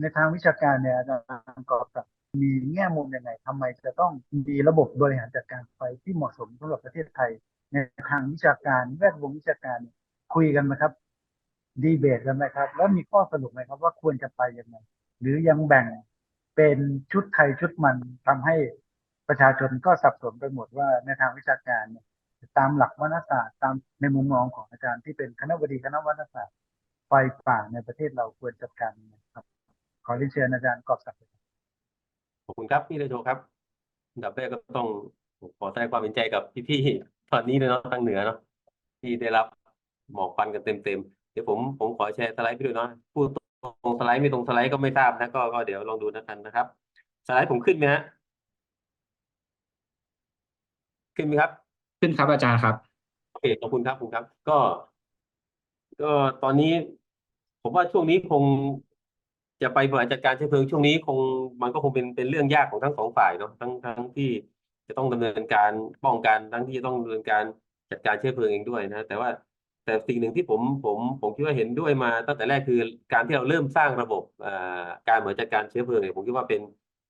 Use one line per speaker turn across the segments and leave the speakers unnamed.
ในทางวิชาการเนี่ยอาจารย์กอบกับมีแง่มุมยังไงทำไมจะต้องมีระบบบริหารจัดการไฟที่เหมาะสมสำหรับประเทศไทย ในทางวิชาการแวดวงวิชาการคุยกันไหมครับ ดีเบตกันไหมครับ แล้วมีข้อสรุปไหมครับว่าควรจะไปยังไงหรือยังแบ่งเป็นชุดไทยชุดมันทำให้ประชาชนก็สับสนไปหมดว่าในทางวิชาการเนี่ยตามหลักวรรณศาสตร์ตามในมุมมองของอาจารย์ที่เป็นคณะบดีคณะวรรณศาสตร์ไฟป่าในประเทศเราควรจัดการยังไง ขอเรียนเชิญอาจารย์กอบศักดิ์
ขอบคุณครับพี่เลโชครับอันดับแรกก็ต้องขอแสดงความเป็นใจกับพี่ๆตอนนี้เลยเนาะทางเหนือเนาะที่ได้รับหมอกควันกันเต็มๆเดี๋ยวผมผมขอแชร์สไลด์พี่ด้วยเนาะพูดตรงสไลด์ไม่ตรงสไลด์ก็ไม่ทราบนะก็ก็เดี๋ยวลองดูนะกันนะครับ สไลด์ผมขึ้นไหมฮะขึ้นไหมครับ
ขึ้นครับอาจารย์ครับ
โอเคขอบคุณครับขอบคุณครับ ก็ ก็ตอนนี้ ผมว่าช่วงนี้คง จะไปบริหารจัดการเชื้อเพลิงช่วงนี้คงมันก็คงเป็นเป็นเรื่องยากของทั้งสองฝ่ายเนาะทั้งทั้งที่จะต้องดำเนินการป้องกันทั้งที่จะต้องดำเนินการจัดการเชื้อเพลิงเองด้วยนะแต่ว่าแต่สิ่งหนึ่งที่ผมผมผมคิดว่าเห็นด้วยมาตั้งแต่แรกคือการที่เราเริ่มสร้างระบบการบริหารจัดการเชื้อเพลิงเนี่ยผมคิดว่าเป็น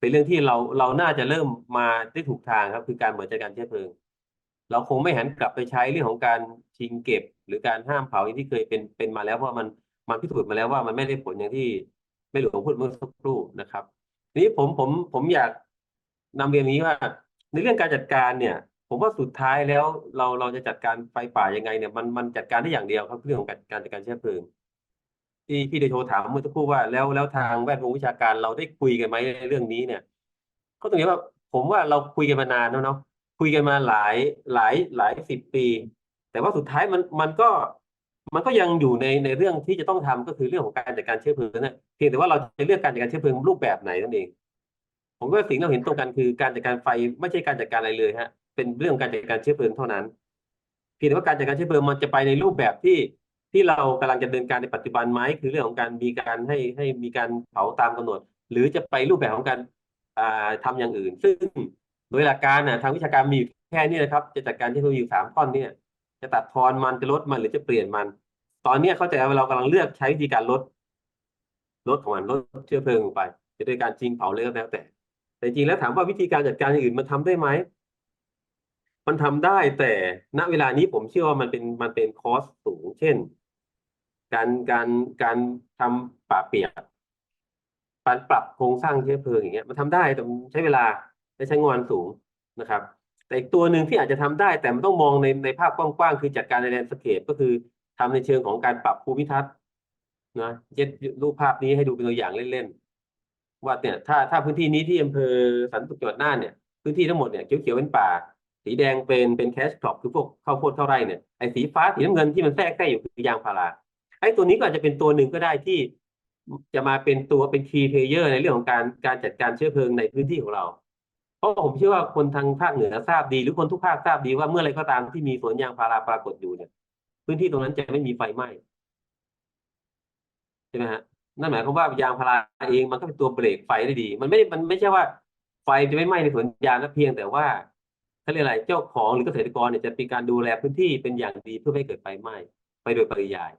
เป็นเรื่องที่เราเราน่าจะเริ่มมาได้ถูกทางครับ คือการบริหารจัดการเชื้อเพลิง เราคงไม่หันกลับไปใช้เรื่องของการชิงเก็บ หรือการห้ามเผาอย่างที่เคยเป็นเป็นมาแล้วเพราะมันมันพิสูจน์มาแล้วว่ามันไม่ได้ผลอย่างที่ ไม่หลวงพูดเมื่อสักครู่นะครับนี้ผมผมผมอยากนำเรียนองนี้ว่า ในเรื่องการจัดการเนี่ย ผมว่าสุดท้ายแล้วเราเราจะจัดการไฟป่ายังไงเนี่ยมันมันจัดการได้อย่างเดียวครับเรื่องของการการจัดการเชื้อเพลิงที่พี่เดโชถามเมื่อสักครู่ว่าแล้วแล้วทางแวดวงวิชาการเราได้คุยกันไหมในเรื่องนี้เนี่ย ก็ตรงนี้ว่าผมว่าเราคุยกันมานานแล้วเนาะคุยกันมาหลายหลายหลายสิบปี แต่ว่าสุดท้ายมันมันก็ มันก็ยังอยู่ในในเรื่องที่จะต้องทำก็คือเรื่องของการจัดการเชื้อเพลิงนะเพียงแต่ว่าเราจะเลือกการจัดการเชื้อเพลิงรูปแบบไหนนั่นเอง ผมว่าสิ่งที่เราเห็นตรงกันคือการจัดการไฟไม่ใช่การจัดการอะไรเลยฮะ เป็นเรื่องการจัดการเชื้อเพลิงเท่านั้น เพียงแต่ว่าการจัดการเชื้อเพลิงมันจะไปในรูปแบบที่ที่เรากำลังจะดำเนินการในปัจจุบันไหมคือเรื่องของการมีการให้ให้มีการเผาตามกำหนด หรือจะไปรูปแบบของการอ่าทำอย่างอื่น ซึ่งโดยหลักการนะทางวิชาการมีอยู่แค่นี้นะครับ จะจัดการเชื้อเพลิงอยู่สามข้อเนี่ย จะตัดทอนมันจะลดมันหรือจะเปลี่ยนมัน ตอนเนี้เข้าใจว่าเรากำลังเลือกใช้วิธีการลด ลดของมันลดเชื้อเพลิงลงไป จะด้วยการจริงเผาเลยก็แล้วแต่ แต่จริงแล้วถามว่าวิธีการจัดการอย่างอื่นมันทำได้ไหมมันทำได้แต่ณเวลานี้ผมเชื่อว่ามันเป็นมันเป็นคอสสูง เช่น การการการทำป่าเปียกการปรับโครงสร้างเชื้อเพลิงอย่างเงี้ยมันทำได้แต่ใช้เวลาและใช้งานสูงนะครับ แต่อีกตัวหนึ่งที่อาจจะทำได้ แต่มันต้องมองในในภาพกว้างๆคือจัดการในแลนด์สเคปก็คือทำในเชิงของการปรับภูมิทัศน์นะเจ็ดรูปภาพนี้ให้ดูเป็นตัวอย่างเล่นๆว่าเนี่ยถ้าถ้าพื้นที่นี้ที่อำเภอสันตุจังหวัดน่านเนี่ยพื้นที่ทั้งหมดเนี่ยเขียวๆเป็นป่า สีแดงเป็นเป็นแคชครอปคือพวกข้าวโพดข้าวไร่เนี่ยไอ้สีฟ้าสีน้ำเงินที่มันแทรกแทรกอยู่คือยางพาราไอ้ตัวนี้ก็อาจจะเป็นตัวหนึ่งก็ได้ที่จะมาเป็นตัวเป็นคีย์เพลเยอร์ในเรื่องของการการจัดการเชื้อเพลิงในพื้นที่ของเรา เพราะผมเชื่อว่าคนทางภาคเหนือทราบดี หรือคนทุกภาคทราบดีว่าเมื่อไรก็ตามที่มีสวนยางพาราปรากฏอยู่เนี่ย พื้นที่ตรงนั้นจะไม่มีไฟไหม้ใช่ไหมฮะนั่นหมายความว่ายางพาราเองมันก็เป็นตัวเบรกไฟได้ดี มันไม่ได้มันไม่ใช่ว่าไฟจะไม่ไหม้ในสวนยางนะเพียงแต่ว่าเขาเรียกอะไรเจ้าของหรือเกษตรกรเนี่ยจะมีการดูแลพื้นที่เป็นอย่างดีเพื่อไม่เกิดไฟไหม้ไปโดยปริยาย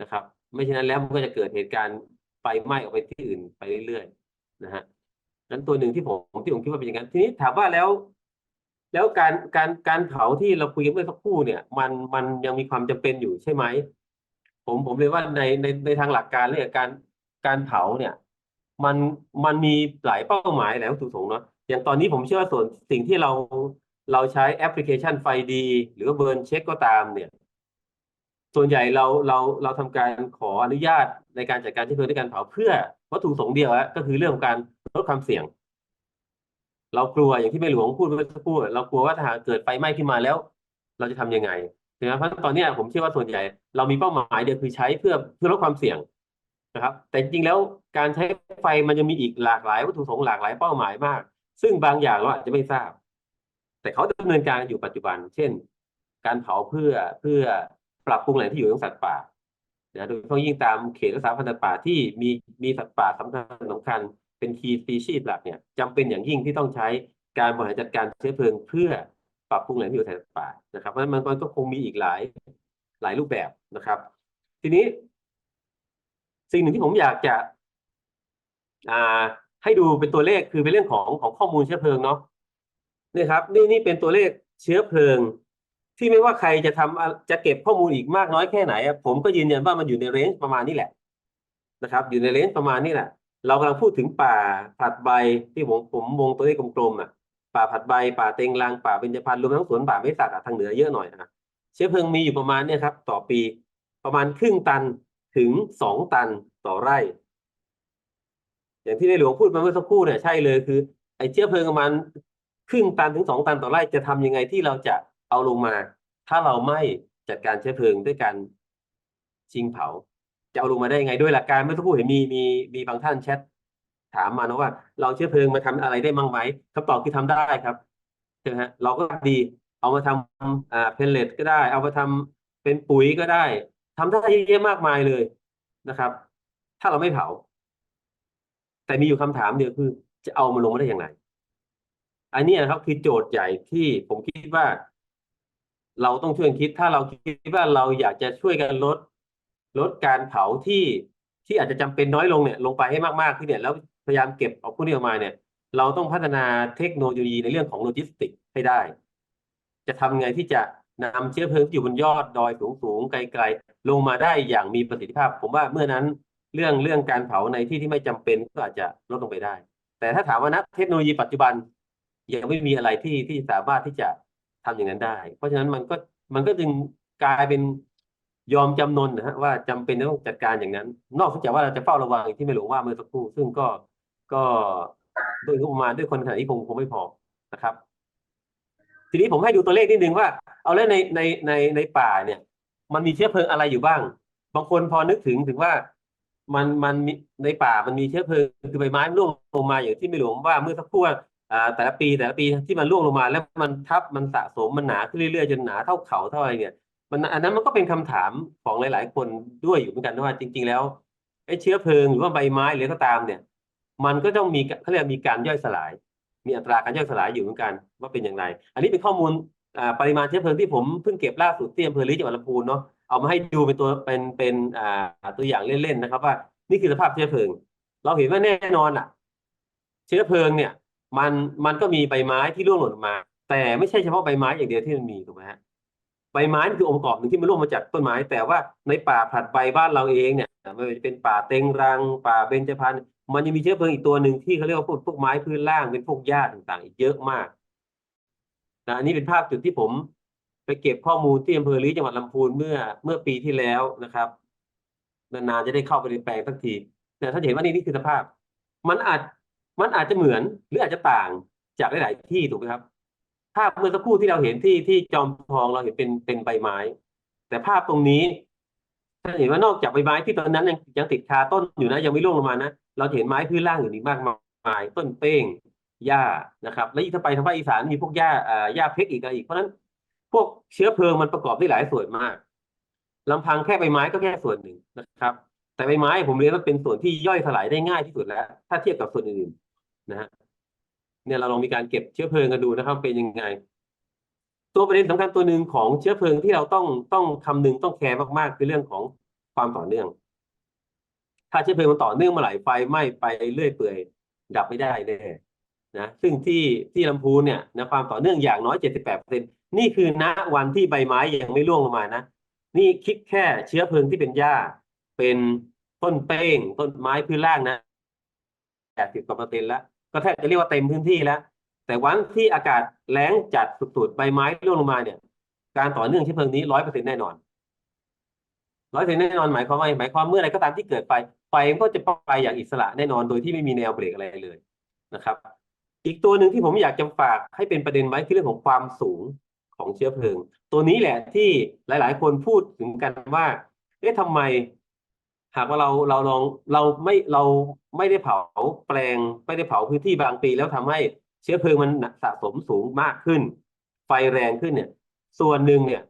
นะครับ ไม่ฉะนั้นแล้วมันก็จะเกิดเหตุการณ์ไฟไหม้ออกไปที่อื่นไปเรื่อยๆนะฮะ นั้นตัวหนึ่งที่ผมที่ผมคิดว่าเป็นอย่างนั้นทีนี้ถามว่าแล้ว แล้วการการการเผาที่เราคุยกันเมื่อสักครู่เนี่ย มันมันยังมีความจำเป็นอยู่ใช่ไหมผมผมเลยว่าในในในทางหลักการเรื่องการการเผาเนี่ย มันมันมีหลายเป้าหมายหลายวัตถุประสงค์เนาะอย่างตอนนี้ผมเชื่อว่าส่วนสิ่งที่เราเราใช้แอปพลิเคชันไฟดี หรือว่าเบิร์นเช็คก็ตามเนี่ย ส่วนใหญ่เราเราเราทำการขออนุญาตในการจัดการเชื้อเพลิงในการเผาเพื่อวัตถุประสงค์เดียวอะก็คือเรื่องของการ ลดความเสี่ยง เรากลัวอย่างที่แม่หลวงพูดเมื่อสักครู่เรากลัวว่าถ้าหากเกิดไฟไหม้ขึ้นมาแล้ว เราจะทำยังไงนะเพราะตอนนี้ผมเชื่อว่าส่วนใหญ่ เรามีเป้าหมายเดียวคือใช้เพื่อเพื่อลดความเสี่ยงนะครับ แต่จริงแล้วการใช้ไฟมันจะมีอีกหลากหลายวัตถุประสงค์หลากหลายเป้าหมายมาก ซึ่งบางอย่างเราอาจจะไม่ทราบ แต่เขาดำเนินการอยู่ปัจจุบัน เช่น การเผาเพื่อเพื่อปรับปรุงแหล่งที่อยู่ของสัตว์ป่านะโดยเฉพาะยิ่งตามเขตรักษาพันธุ์สัตว์ป่าที่มีมีสัตว์ป่าสำคัญสำคัญ เป็นคีย์สปีชีส์หลักเนี่ยจำเป็นอย่างยิ่งที่ต้องใช้การบริหารจัดการเชื้อเพลิงเพื่อปรับปรุงแหล่งที่อยู่แถวป่านะครับเพราะฉะนั้นมันก็คงมีอีกหลายหลายรูปแบบนะครับ ทีนี้ สิ่งหนึ่งที่ผมอยากจะให้ดูเป็นตัวเลขคือเป็นเรื่องของของข้อมูลเชื้อเพลิงเนาะนี่ครับ นี่นี่เป็นตัวเลขเชื้อเพลิง ที่ไม่ว่าใครจะทำจะเก็บข้อมูลอีกมากน้อยแค่ไหนผมก็ยืนยันว่ามันอยู่ในเรนจ์ประมาณนี้แหละนะครับ อยู่ในเรนจ์ประมาณนี้แหละ เรากำลังพูดถึงป่าผลัดใบที่ผมผมวงตัวเลขกลมๆอะ ป่าผลัดใบ ป่าเต็งรังป่าเบญจพรรณรวมทั้งสวนป่าไม้สักอะทางเหนือเยอะหน่อยนะเชื้อเพลิงมีอยู่ประมาณเนี่ยครับ ต่อปีประมาณครึ่งตันถึงสองตันต่อไร่ อย่างที่ในหลวงพูดมาเมื่อสักครู่เนี่ยใช่เลยคือ ไอ้เชื้อเพลิงประมาณครึ่งตันถึงสองตันต่อไร่จะทำยังไงที่เราจะเอาลงมา ถ้าเราไม่จัดการเชื้อเพลิงด้วยการชิงเผา จะเอาลงมาได้ยังไงด้วยหลักการเมื่อสักครู่เห็นมีมีมีบางท่านแชทถามมานะว่า เราเชื้อเพลิงมาทำอะไรได้มั่งไหมคำตอบคือทำได้ครับใช่ไหมฮะเราก็ดีเอามาทำอ่าเพลเลตก็ได้ เอามาทำเป็นปุ๋ยก็ได้ทำได้เยอะแยะมากมายเลยนะครับ ถ้าเราไม่เผา แต่มีอยู่คำถามเดียวคือ จะเอามันลงมาได้อย่างไร อันนี้นะครับคือโจทย์ใหญ่ที่ผมคิดว่า เราต้องช่วยกันคิดถ้าเราคิดว่าเราอยากจะช่วยกันลด ลดการเผาที่ที่อาจจะจำเป็นน้อยลงเนี่ยลงไปให้มากๆที่เนี่ยแล้วพยายามเก็บเอาพวกนี้ออกมาเนี่ย เราต้องพัฒนาเทคโนโลยีในเรื่องของโลจิสติกส์ให้ได้ จะทำไงที่จะนำเชื้อเพลิงที่อยู่บนยอดดอยสูงๆไกลๆ ลงมาได้อย่างมีประสิทธิภาพ ผมว่าเมื่อนั้นเรื่องเรื่องการเผาในที่ที่ไม่จำเป็นก็อาจจะลดลงไปได้ แต่ถ้าถามว่านะเทคโนโลยีปัจจุบันยังไม่มีอะไรที่ที่สามารถที่จะทำอย่างนั้นได้ เพราะฉะนั้นมันก็มันก็จึงกลายเป็น ยอมจำนนนะฮะว่าจำเป็นต้องจัดการอย่างนั้น นอกจากว่าเราจะเฝ้าระวังที่ไม่หลวงว่าเมื่อสักครู่ซึ่งก็ก็ด้วยงบประมาณด้วยคนขนาดนี้คงคงไม่พอนะครับ ทีนี้ผมให้ดูตัวเลขนิดนึงว่า เอาแล้วในในในในป่าเนี่ย มันมีเชื้อเพลิงอะไรอยู่บ้าง บางคนพอนึกถึงถึงว่ามันมันมีในป่ามันมีเชื้อเพลิงคือใบไม้ร่วงลงมาอย่างที่ไม่หลวงว่าเมื่อสักครู่อ่าแต่ละปีแต่ละปีที่มันร่วงลงมา แล้วมันทับมันสะสมมันหนาขึ้นเรื่อยๆจนหนาเท่าเขาเท่าอะไรเนี่ย มันอันนั้นมันก็เป็นคำถามของหลาย ๆ คนด้วยอยู่เหมือนกันว่าจริง ๆ แล้วไอ้เชื้อเพลิงหรือว่าใบไม้หรือก็ตามเนี่ย มันก็ต้องมีเขาเรียกมีการย่อยสลาย มีอัตราการย่อยสลายอยู่เหมือนกันว่าเป็นอย่างไร อันนี้เป็นข้อมูลปริมาณเชื้อเพลิงที่ผมเพิ่งเก็บล่าสุดที่อำเภอลีจังหวัดลำพูนเนาะเอามาให้ดูเป็นตัวเป็นเป็นตัวอย่างเล่น ๆ นะครับ ว่านี่คือสภาพเชื้อเพลิง เราเห็นว่าแน่นอนอะ เชื้อเพลิงเนี่ย มันมันก็มีใบไม้ที่ร่วงหล่นมา แต่ไม่ใช่เฉพาะใบไม้อย่างเดียวที่มันมีถูกไหมฮะ บไม้นี่คือองค์ประกอบหนึ่งที่มันร่วงมาจากต้นไม้ แต่ว่าในป่าผลัดใบบ้านเราเองเนี่ยไม่ว่าจะเป็นป่าเต็งรัง ป่าเบญจพรรณมันยังมีเชื้อเพลิงอีกตัวหนึ่งที่เขาเรียกว่าพวกพวกไม้พื้นล่างเป็นพวกหญ้าต่างๆ อีกเยอะมากนะอันนี้เป็นภาพจุดที่ผมไปเก็บข้อมูลที่อำเภอลีจังหวัดลำพูนเมื่อเมื่อปีที่แล้วนะครับนานๆจะได้เข้าไปในแปลงสักทีแต่ถ้านเห็นว่านี่นี่คือสภาพ มันอาจมันอาจจะเหมือนหรืออาจจะต่างจากหลาย ๆ ที่ถูกไหมครับ ภาพเมื่อสักครู่ที่เราเห็นที่ที่จอมทองเราเห็นเป็นเป็นใบไม้ แต่ภาพตรงนี้ถ้าเห็นว่านอกจากใบไม้ที่ตอนนั้นยังยังติดคาต้นอยู่นะยังไม่ร่วงลงมานะเราเห็นไม้พื้นล่างอื่นอีกมากมายต้นเป้งหญ้านะครับ และยิ่งถ้าไปทางภาคอีสานมีพวกหญ้าอ่าหญ้าเพกอีกอะไรอีกเพราะฉะนั้นพวกเชื้อเพลิงมันประกอบด้วยหลายส่วนมากลำพังแค่ใบไม้ก็แค่ส่วนหนึ่งนะครับ แต่ใบไม้ผมเรียนว่าเป็นส่วนที่ย่อยสลายได้ง่ายที่สุดแล้ว ถ้าเทียบกับส่วนอื่นนะฮะ เนี่ยเราลองมีการเก็บเชื้อเพลิงกันดูนะครับเป็นยังไง ตัวประเด็นสำคัญตัวหนึ่งของเชื้อเพลิงที่เราต้องต้องคำนึงต้องแคร์มากๆคือเรื่องของความต่อเนื่อง ถ้าเชื้อเพลิงมันต่อเนื่องมื่อไหร่ไฟไหม้ไปเรื่อยเปื่อย ดับไม่ได้แน่นะซึ่งที่ที่ลำพูนเนี่ยนะความต่อเนื่องอย่างน้อย 78%นี่คือณวันที่ใบไม้ยังไม่ร่วงลงมานะนี่คิดแค่เชื้อเพลิงที่เป็นหญ้า เป็นต้นเป้งต้นไม้พื้นล่างนะ80กว่าเปอร์เซ็นต์แล้ว ก็แทบจะเรียกว่าเต็มพื้นที่แล้ว แต่วันที่อากาศแล้งจัดสุดๆใบไม้ร่วงลงมาเนี่ย การต่อเนื่องเชื้อเพลิงนี้ร้อยเปอร์เซ็นต์แน่นอนร้อยเปอร์เซ็นต์แน่นอนหมายความว่าหมายความเมื่ออะไรก็ตามที่เกิดไฟไฟก็จะไปอย่างอิสระแน่นอนโดยที่ไม่มีแนวเบรกอะไรเลยนะครับ อีกตัวหนึ่งที่ผมอยากจะฝากให้เป็นประเด็นไว้คือเรื่องของความสูงของเชื้อเพลิง ตัวนี้แหละที่หลาย ๆ คนพูดถึงกันว่าเอ๊ะทำไม หากว่าเราเราลองเราไม่เราไม่ได้เผาแปลงไม่ได้เผาพื้นที่บางปี แล้วทำให้เชื้อเพลิงมันสะสมสูงมากขึ้น ไฟแรงขึ้นเนี่ย ส่วนหนึ่งเนี่ย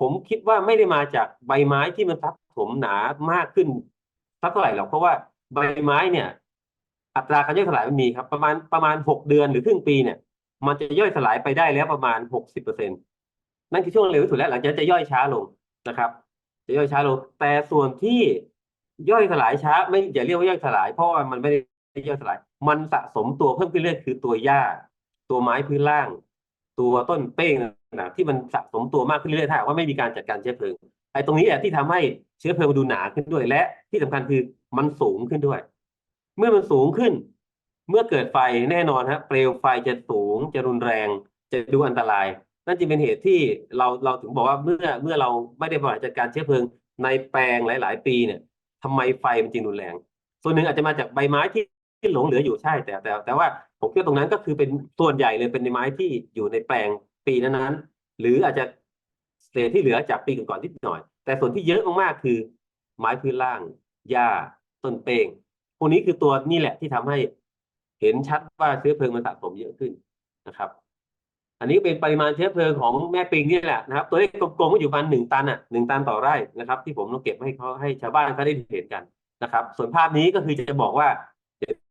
ผมคิดว่าไม่ได้มาจากใบไม้ที่มันทับถมหนามากขึ้นสักเท่าไหร่หรอกเพราะว่าใบไม้เนี่ย อัตราการย่อยสลายมันมีครับ ประมาณประมาณหกเดือนหรือครึ่งปีเนี่ย มันจะย่อยสลายไปได้แล้วประมาณหกสิบเปอร์เซ็นต์นั่นคือช่วงเร็วที่สุดแล้วหลังจากจะย่อยช้าลงนะครับ จะย่อยช้าลง แต่ส่วนที่ ย่อยสลายช้า ไม่อย่าเรียกว่าย่อยสลาย เพราะว่ามันไม่ได้ย่อยสลาย มันสะสมตัวเพิ่มขึ้นเรื่อยคือตัวหญ้า ตัวไม้พื้นล่าง ตัวต้นเป้งนะที่มันสะสมตัวมากขึ้นเรื่อยถ้าว่าไม่มีการจัดการเชื้อเพลิงไอ้ตรงนี้แหละที่ทำให้เชื้อเพลิงมันดูหนาขึ้นด้วย และที่สำคัญคือมันสูงขึ้นด้วย เมื่อมันสูงขึ้น เมื่อเกิดไฟแน่นอนฮะเปลวไฟจะสูงจะรุนแรง จะดูอันตรายนั่นจึงเป็นเหตุที่เราเราถึงบอกว่าเมื่อเมื่อเราไม่ได้บริหารจัดการเชื้อเพลิงในแปลงหลาย ๆ ปีเนี่ย ทำไมไฟมันจึงรุนแรง ส่วนหนึ่งอาจจะมาจากใบไม้ที่ที่หลงเหลืออยู่ใช่แต่แต่ แต่ว่าผมคิดว่าตรงนั้นก็คือเป็นส่วนใหญ่เลยเป็นในไม้ที่อยู่ในแปลงปีนั้นๆหรืออาจจะเศษที่เหลือจากปีก่อนๆนิดหน่อย แต่ส่วนที่เยอะมากๆคือ ไม้พื้นล่างหญ้าต้นเป้งพวกนี้คือตัวนี่แหละที่ทำให้เห็นชัดว่าเชื้อเพลิงมันสะสมเยอะขึ้นนะครับ อันนี้เป็นปริมาณเชื้อเพลิงของแม่ปิงนี่แหละนะครับ ตัวเลขกลมๆก็อยู่ประมาณหนึ่งตันอะหนึ่งตันต่อไร่นะครับ ที่ผมต้องเก็บให้เขาให้ชาวบ้านเขาได้เห็นกันนะครับ ส่วนภาพนี้ก็คือจะบอกว่า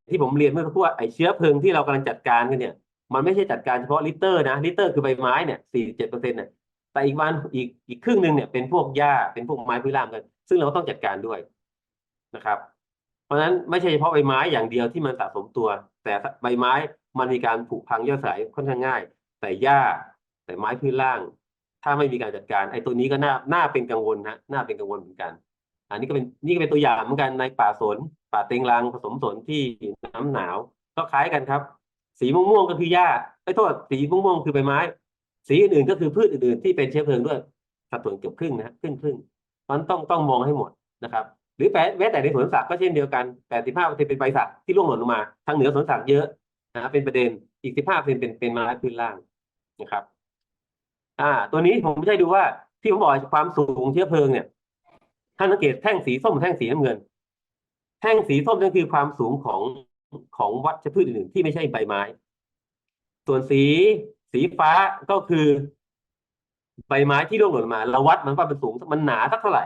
ที่ผมเรียนเมื่อสักครู่ว่าไอ้เชื้อเพลิงที่เรากำลังจัดการกันเนี่ย มันไม่ใช่จัดการเฉพาะลิตเตอร์นะลิตเตอร์คือใบไม้เนี่ยสี่เจ็ดเปอร์เซ็นต์เนี่ยแต่อีกวันอีกอีกครึ่งหนึ่งเนี่ยเป็นพวกหญ้าเป็นพวกไม้พื้นล่างกัน ซึ่งเราต้องจัดการด้วยนะครับ เพราะฉะนั้นไม่ใช่เฉพาะใบไม้อย่างเดียวที่มันสะสมตัว แต่ใบไม้มันมีการผุพังย่อยสลายค่อนข้างง่าย แต่หญ้า แต่ไม้พื้นล่าง ถ้าไม่มีการจัดการ ไอ้ตัวนี้ก็น่าน่าเป็นกังวลนะน่าเป็นกังวลเหมือนกัน อันนี้ก็เป็นนี่ก็เป็นตัวอย่างเหมือนกันในป่าสน ป่าเต็งรังผสมสนที่น้ำหนาว ก็คล้ายกันครับ สีม่วงๆก็คือหญ้าไอ้โทษสีม่วงๆคือใบไม้ สีอื่นๆก็คือพืชอื่นๆที่เป็นเชื้อเพลิงด้วยสัดส่วนเกือบครึ่งนะครึ่งครึ่งมันต้องต้องมองให้หมดนะครับหรือแม้แม้แต่ในสวนสัตว์ก็เช่นเดียวกัน 85เปอร์เซ็นต์เป็นใบสักที่ร่วงหล่นลงมา ทางเหนือสวนสัตว์เยอะนะเป็นประเด็น อีก 15เปอร์เซ็นต์เป็นเป็นไม้พื้นล่าง นะครับ อ่า ตัวนี้ผมไม่ใช่ดูว่าที่ผมบอกความสูงเชื้อเพลิงเนี่ยท่านสังเกตแท่งสีส้มแท่งสีน้ำเงิน แท่งสีส้มนั่นคือความสูงของของวัชพืชอื่นๆที่ไม่ใช่ใบไม้ ส่วนสีสีฟ้าก็คือ ใบไม้ที่ร่วงหล่นมาเราวัดมันว่ามันสูงมันหนาสักเท่าไหร่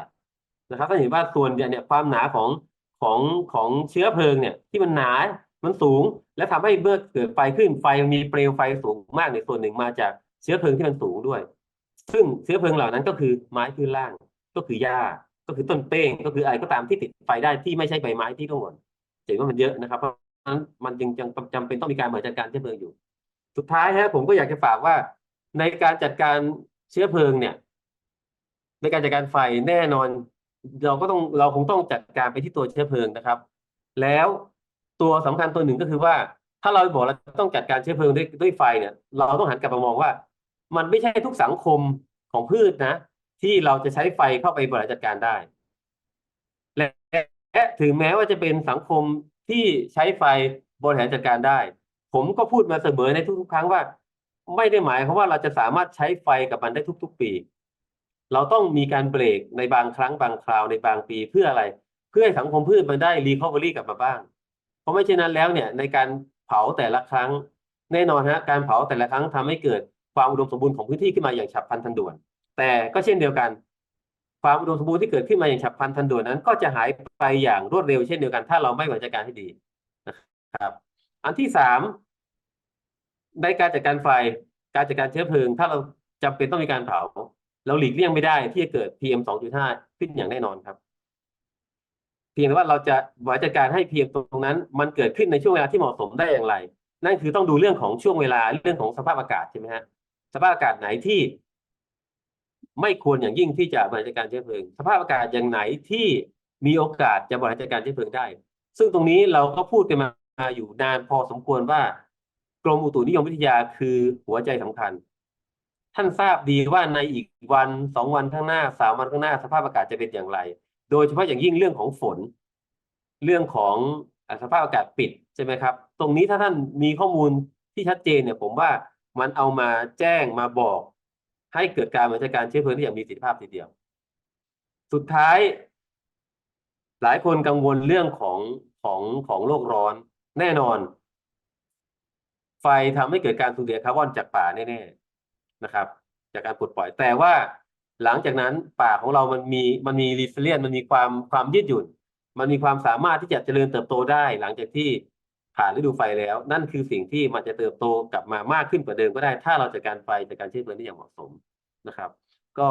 นะครับถ้าเห็นว่าส่วนเนี่ยความหนาของของของเชื้อเพลิงเนี่ย ที่มันหนา มันสูง และทำให้เมื่อเกิดไฟขึ้นไฟมีเปลวไฟสูงมากในส่วนหนึ่งมาจากเชื้อเพลิงที่มันสูงด้วย ซึ่งเชื้อเพลิงเหล่านั้นก็คือไม้พื้นล่าง ก็คือหญ้าก็คือต้นเป้งก็คืออะไรก็ตามที่ติดไฟได้ที่ไม่ใช่ใบไม้ที่ร่วงหล่นเห็นว่ามันเยอะนะครับเพราะฉะนั้นมันยังยังจำเป็นต้องมีการบริหารจัดการเชื้อเพลิงอยู่ สุดท้ายฮะผมก็อยากจะฝากว่า ในการจัดการเชื้อเพลิงเนี่ย ในการจัดการไฟแน่นอน เราก็ต้องเราคงต้องจัดการไปที่ตัวเชื้อเพลิงนะครับ แล้ว ตัวสำคัญตัวหนึ่งก็คือว่า ถ้าเราบอกเราต้องจัดการเชื้อเพลิงด้วยด้วยไฟเนี่ย เราต้องหันกลับมามองว่า มันไม่ใช่ทุกสังคมของพืชนะ ที่เราจะใช้ไฟเข้าไปบริหารจัดการได้ และและถึงแม้ว่าจะเป็นสังคมที่ใช้ไฟบริหารจัดการได้ ผมก็พูดมาเสมอในทุกๆ ครั้งว่า ไม่ได้หมายความว่าเราจะสามารถใช้ไฟกับมันได้ทุก ๆ ปี เราต้องมีการเบรกในบางครั้งบางคราวในบางปีเพื่ออะไร เพื่อให้สังคมพืชมันได้รีคอเวอรี่กลับมาบ้าง ราะไม่เช่นนั้นแล้วเนี่ยในการเผาแต่ละครั้งแน่นอนฮะการเผาแต่ละครั้งทำให้เกิดความอุดมสมบูรณ์ของพื้นที่ขึ้นมาอย่างฉับพลันทันด่วน แต่ก็เช่นเดียวกัน ความอุดมสมบูรณ์ที่เกิดขึ้นมาอย่างฉับพลันทันด่วนนั้น ก็จะหายไปอย่างรวดเร็วเช่นเดียวกัน ถ้าเราไม่บริหารจัดการให้ดีนะครับ อันที่สามในการจัดการไฟการจัดการเชื้อเพลิง ถ้าเราจำเป็นต้องมีการเผา เราหลีกเลี่ยงไม่ได้ที่จะเกิด PM 2.5 ขึ้นอย่างแน่นอนครับ เพียงแต่ว่าเราจะบริหารจัดการให้ PM ตรงนั้น มันเกิดขึ้นในช่วงเวลาที่เหมาะสมได้อย่างไร นั่นคือต้องดูเรื่องของช่วงเวลาเรื่องของสภาพอากาศใช่ไหมฮะสภาพอากาศไหนที่ ไม่ควรอย่างยิ่งที่จะบริหารจัดการเชื้อเพลิง สภาพอากาศอย่างไหนที่มีโอกาสจะบริหารจัดการเชื้อเพลิงได้ ซึ่งตรงนี้เราก็พูดกันมาอยู่นานพอสมควรว่า กรมอุตุนิยมวิทยาคือหัวใจสำคัญ ท่านทราบดีว่าในอีกวันสองวันข้างหน้าสามวันข้างหน้าสภาพอากาศจะเป็นอย่างไร โดยเฉพาะอย่างยิ่งเรื่องของฝน เรื่องของอสภาพอากาศปิดใช่ไหมครับ ตรงนี้ถ้าท่านมีข้อมูลที่ชัดเจนเนี่ย ผมว่ามันเอามาแจ้งมาบอก ให้เกิดการบริหารจัดการเชื้อเพลิงที่อย่างมีประสิทธิภาพทีเดียว สุดท้าย หลายคนกังวลเรื่องของของของโลกร้อนแน่นอน ไฟทำให้เกิดการสูญเสียคาร์บอนจากป่าแน่ๆนะครับ จากการปลดปล่อยแต่ว่า หลังจากนั้นป่าของเรามันมีมันมีรีเซเลียนมันมีความความยืดหยุ่น มันมีความสามารถที่จะเจริญเติบโตได้ หลังจากที่ผ่านฤดูไฟแล้ว นั่นคือสิ่งที่มันจะเติบโตกลับมามากขึ้นกว่าเดิมก็ได้ ถ้าเราจัดการไฟจัดการเชื้อเพลิงได้อย่างเหมาะสมนะครับ ก็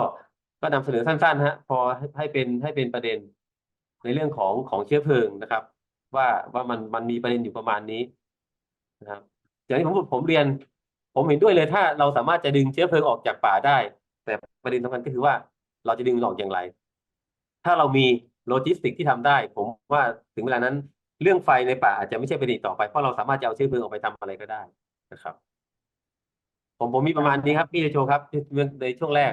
ก็นำเสนอสั้นๆฮะพอให้ให้เป็นให้เป็นประเด็นในเรื่องของของเชื้อเพลิงนะครับ ว่าว่ามันมันมีประเด็นอยู่ประมาณนี้นะครับอย่างที่ผมผมเรียน ผมเห็นด้วยเลยถ้าเราสามารถจะดึงเชื้อเพลิงออกจากป่าได้ แต่ประเด็นสำคัญก็คือว่าเราจะดึงมันออกอย่างไร ถ้าเรามีโลจิสติกที่ทำได้ ผมว่าถึงเวลานั้นเรื่องไฟในป่าอาจจะไม่ใช่ประเด็นต่อไปเพราะเราสามารถจะเอาเชื้อเพลิงออกไปทำอะไรก็ได้นะครับ ผมผมมีประมาณนี้ครับพี่เดโชครับในช่วงแรก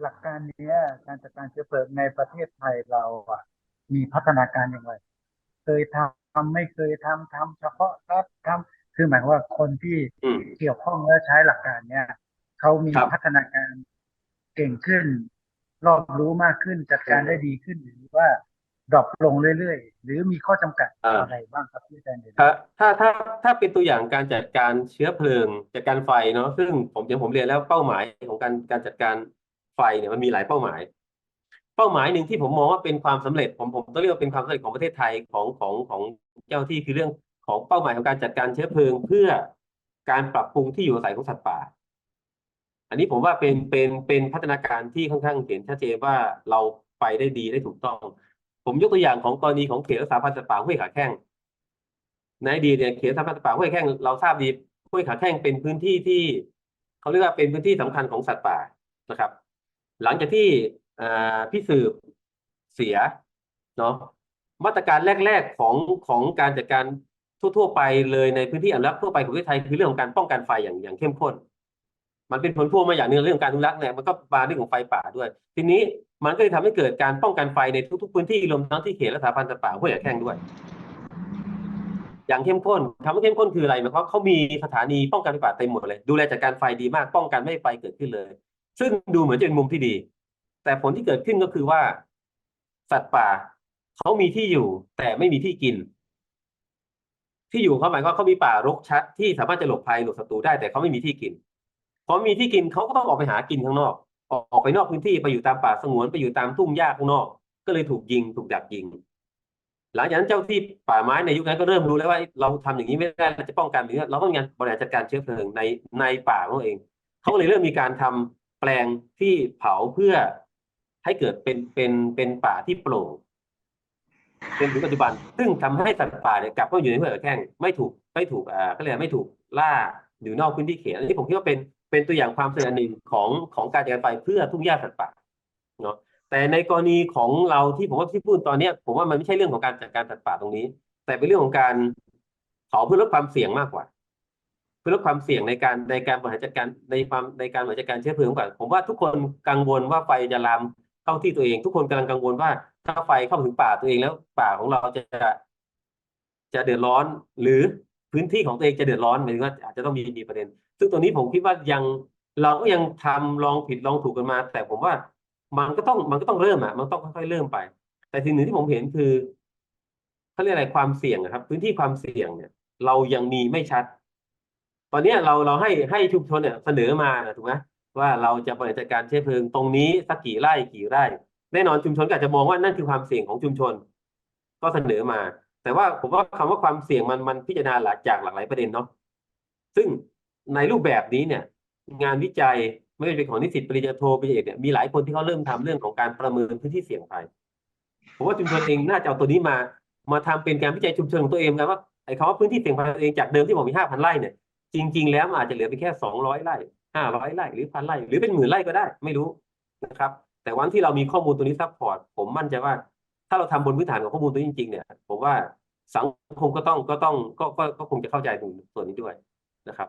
หลักการเนี้ยการจัดการเชื้อเพลิงในประเทศไทยเราอะ มีพัฒนาการอย่างไร เคยทำไม่เคยทำทำเฉพาะรัฐทำคือหมายความว่าคนที่
อืม
เกี่ยวข้องและใช้หลักการเนี้ย เขามี
ครับ
พัฒนาการเก่งขึ้น รอบรู้มากขึ้นจัดการได้ดีขึ้นหรือว่าดรอปลงเรื่อยๆ หรือมีข้อจำกัด
อ่า
อะไรบ้างครับที่อาจารย์เด่น
ถ้าถ้าถ้าถ้าเป็นตัวอย่างการจัดการเชื้อเพลิงจัดการไฟเนาะซึ่งผมอย่างผมเรียนแล้วเป้าหมายของการการจัดการไฟเนี่ยมันมีหลายเป้าหมาย เป้าหมายหนึ่งที่ผมมองว่าเป็นความสำเร็จผมผมต้องเรียกว่าเป็นความสำเร็จของประเทศไทยของของของเจ้าหน้าที่คือเรื่องของเป้าหมายของการจัดการเชื้อเพลิง เพื่อการปรับปรุงที่อยู่อาศัยของสัตว์ป่า อันนี้ผมว่าเป็นเป็นเป็นพัฒนาการที่ค่อนข้างเห็นชัดเจนว่าเราไปได้ดีได้ถูกต้อง ผมยกตัวอย่างของกรณีของเขตรักษาพันธุ์สัตว์ป่าห้วยขาแข้งในอดีตเนี่ยเขตรักษาพันธุ์สัตว์ป่าห้วยแข้งเราทราบดีห้วยขาแข้งเป็นพื้นที่ที่เขาเรียกว่าเป็นพื้นที่สำคัญของสัตว์ป่านะครับ หลังจากที่พี่สืบเสียเนาะมาตรการแรก ๆของของการจัดการทั่ว ๆ ไปเลยในพื้นที่อนุรักษ์ทั่วไปของประเทศไทยคือเรื่องของการป้องกันไฟอย่างอย่างเข้มข้น มันเป็นผลพวงมาอย่างหนึ่งเรื่องการอนุรักษ์เนี่ยมันก็มาเรื่องของไฟป่าด้วย ทีนี้มันก็เลยทำให้เกิดการป้องกันไฟในทุก ๆ พื้นที่รวมทั้งที่เขตรักษาพันธุ์สัตว์ป่าห้วยแข้งด้วย อย่างเข้มข้นคำว่าเข้มข้นคืออะไรหมายความว่าเขามีสถานีป้องกันไฟป่าเต็มหมดเลย ดูแลจัดการไฟดีมากป้องกันไม่ให้ไฟเกิดขึ้นเลย ซึ่งดูเหมือนจะเป็นมุมที่ดี แต่ผลที่เกิดขึ้นก็คือว่า สัตว์ป่าเขามีที่อยู่ แต่ไม่มีที่กิน ที่อยู่เขาหมายความว่าเขามีป่ารกชัดที่สามารถจะหลบภัยหลบศัตรูได้แต่เขาไม่มีที่กิน พอมีที่กินเขาก็ต้องออกไปหากินข้างนอก ออกไปนอกพื้นที่ไปอยู่ตามป่าสงวนไปอยู่ตามทุ่งหญ้าข้างนอก ก็เลยถูกยิงถูกดักยิง หลังจากนั้นเจ้าที่ป่าไม้ในยุคนั้นก็เริ่มรู้แล้วว่า เราทำอย่างนี้ไม่ได้เราจะป้องกันอย่างนี้เราต้องมีการบริหารจัดการเชื้อเพลิงในในป่าของเราเองเขาก็เลยเริ่มมีการทำแปลงที่เผาเพื่อให้เกิดเป็นเป็นเป็นป่าที่โปร่งเป็นถึงปัจจุบัน ซึ่งทำให้สัตว์ป่าเนี่ยกลับเข้ามาอยู่ในห้วยขาแข้งไม่ถูกไม่ถูกอ่าก็เลยไม่ถูกล่าอยู่นอกพื้นที่เขตอันนี้ผมคิดว่าเป็น เป็นตัวอย่างความสำเร็จอันหนึ่งของของการจัดการไฟเพื่อทุ่งหญ้าสัตว์ป่าเนาะแต่ในกรณีของเราที่ผมว่าที่พูดตอนเนี้ยผมว่ามันไม่ใช่เรื่องของการจัดการสัตว์ป่าตรงนี้ แต่เป็นเรื่องของการเผาเพื่อลดความเสี่ยงมากกว่า เพื่อลดความเสี่ยงในการในการบริหารจัดการในความในการบริหารจัดการเชื้อเพลิงก่อนผมว่าทุกคนกังวลว่าไฟจะลามเข้าที่ตัวเอง ทุกคนกำลังกังวลว่าถ้าไฟเข้าถึงป่าตัวเองแล้วป่าของเราจะจะเดือดร้อนหรือพื้นที่ของตัวเองจะเดือดร้อนหมายถึงว่าอาจจะต้องมีมีประเด็น ซึ่งตัวนี้ผมคิดว่ายังเราก็ยังทำลองผิดลองถูกกันมา แต่ผมว่ามันก็ต้องมันก็ต้องเริ่มอะ มันต้องค่อยๆเริ่มไป แต่สิ่งหนึ่งที่ผมเห็นคือเขาเรียกอะไรความเสี่ยงครับ พื้นที่ความเสี่ยงเนี่ย เรายังมีไม่ชัด ตอนนี้เราเราให้ให้ชุมชนเนี่ยเสนอมานะถูกไหมว่าเราจะบริหารจัดการเชื้อเพลิงตรงนี้สักกี่ไร่กี่ไร่ แน่นอนชุมชนก็อาจจะมองว่านั่นคือความเสี่ยงของชุมชน ก็เสนอมา แต่ว่าผมว่าคำว่าความเสี่ยงมันมันพิจารณาหลายจากหลากหลายประเด็นเนาะซึ่ง ในรูปแบบนี้เนี่ย งานวิจัยไม่ว่าจะเป็นของนิสิตปริญญาโทปริญญาเอกเนี่ยมีหลายคนที่เขาเริ่มทำเรื่องของการประเมินพื้นที่เสี่ยงภัยผมว่าชุมชนเองน่าจะเอาตัวนี้มา มาทำเป็นการวิจัยชุมชนของตัวเองกันว่าไอ้คำว่าพื้นที่เสี่ยงภัยตัวเองจากเดิมที่บอกมีห้าพันไร่เนี่ย จริง ๆ แล้วอาจจะเหลือไปแค่สองร้อยไร่ห้าร้อยไร่หรือพันไร่หรือเป็นหมื่นไร่ก็ได้ ไม่รู้นะครับ แต่วันที่เรามีข้อมูลตัวนี้ซัพพอร์ตผมมั่นใจว่า ถ้าเราทำบนพื้นฐานของข้อมูลตัวนี้จริง ๆ เนี่ย ผมว่าสังคมก็ต้องก็ต้องก็ก็คงจะเข้าใจตรงส่วนนี้ด้วยนะครับ